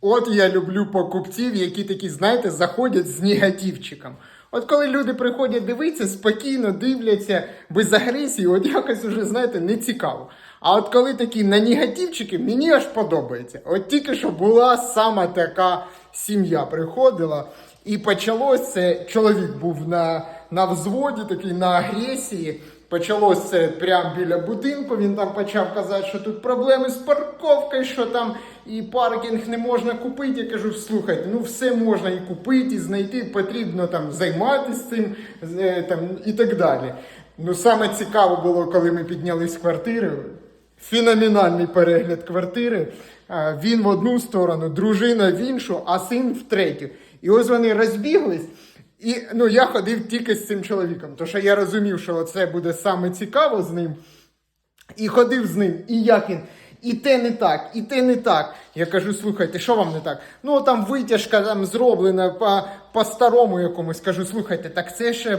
От я люблю покупців, які такі, знаєте, заходять з негативчиком. От коли люди приходять дивитися, спокійно дивляться, без агресії, от якось уже, знаєте, не цікаво. А от коли такі на негативчики, мені аж подобається. От тільки що була сама така сім'я приходила, і почалось це. Чоловік був на, на взводі, такий на агресії. Почалось це прямо біля будинку. Він там почав казати, що тут проблеми з парковкою, що там і паркінг не можна купити. Я кажу, слухайте, ну все можна і купити, і знайти, потрібно там займатися цим е, там, і так далі. Ну саме цікаво було, коли ми піднялись з квартири. Феноменальний перегляд квартири. Він в одну сторону, дружина в іншу, а син в третю. І ось вони розбіглись. І ну, я ходив тільки з цим чоловіком, тому що я розумів, що це буде саме цікаво з ним. І ходив з ним, і як він. І те не так, і те не так. Я кажу, слухайте, що вам не так? Ну там витяжка там зроблена по, по старому якомусь. Кажу, слухайте, так це ще е,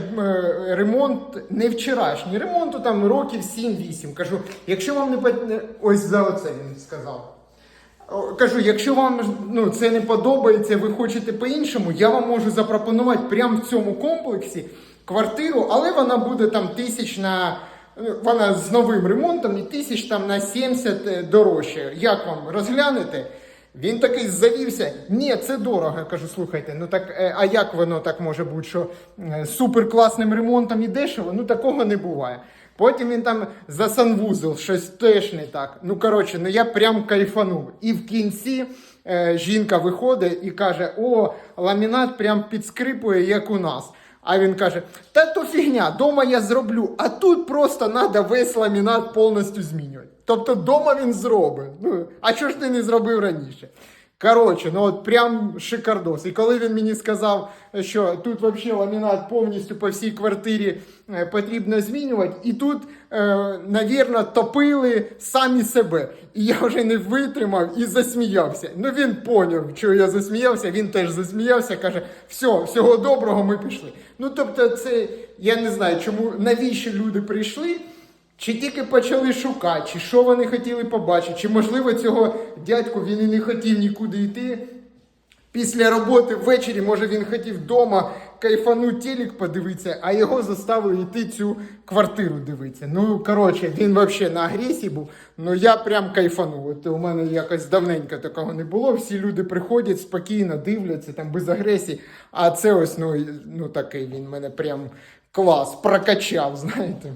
ремонт не вчорашній. Ремонту там років 7-8. Кажу, якщо вам не- ось за оце він сказав. Кажу, якщо вам ну, це не подобається, ви хочете по-іншому, я вам можу запропонувати прямо в цьому комплексі квартиру, але вона буде там тисяч на. ну, Вона з новим ремонтом і тисяч там на 70 дорожче. Як вам розглянете? Він такий завівся. Ні, це дорого. Я кажу, слухайте, ну так, е, а як воно так може бути, що е, супер класним ремонтом і дешево? Ну такого не буває. Потім він там за санвузол, щось теж не так. Ну коротше, ну я прям кайфанув. І в кінці е, жінка виходить і каже: О, ламінат прям підскрипує, як у нас. А він каже: Та то фігня, дома я зроблю, а тут просто треба весь ламінат повністю змінювати. Тобто дома він зробить. Ну, а чого ж ти не зробив раніше? Коротше, ну от прям шикардос. І коли він мені сказав, що тут взагалі ламінат повністю по всій квартирі е, потрібно змінювати, і тут, е, навірно, топили самі себе. І я вже не витримав і засміявся. Ну він поняв, що я засміявся, він теж засміявся, каже: все, всього доброго, ми пішли. Ну тобто, це я не знаю, чому навіщо люди прийшли. Чи тільки почали шукати, чи що вони хотіли побачити, чи можливо цього дядьку він і не хотів нікуди йти. Після роботи ввечері, може він хотів вдома кайфануть телек подивитися, а його заставили йти цю квартиру дивитися. Ну, коротше, він взагалі на агресії був. Ну я прям кайфанув. От у мене якось давненько такого не було. Всі люди приходять спокійно, дивляться там без агресії. А це ось ну, ну такий він мене прям клас прокачав, знаєте.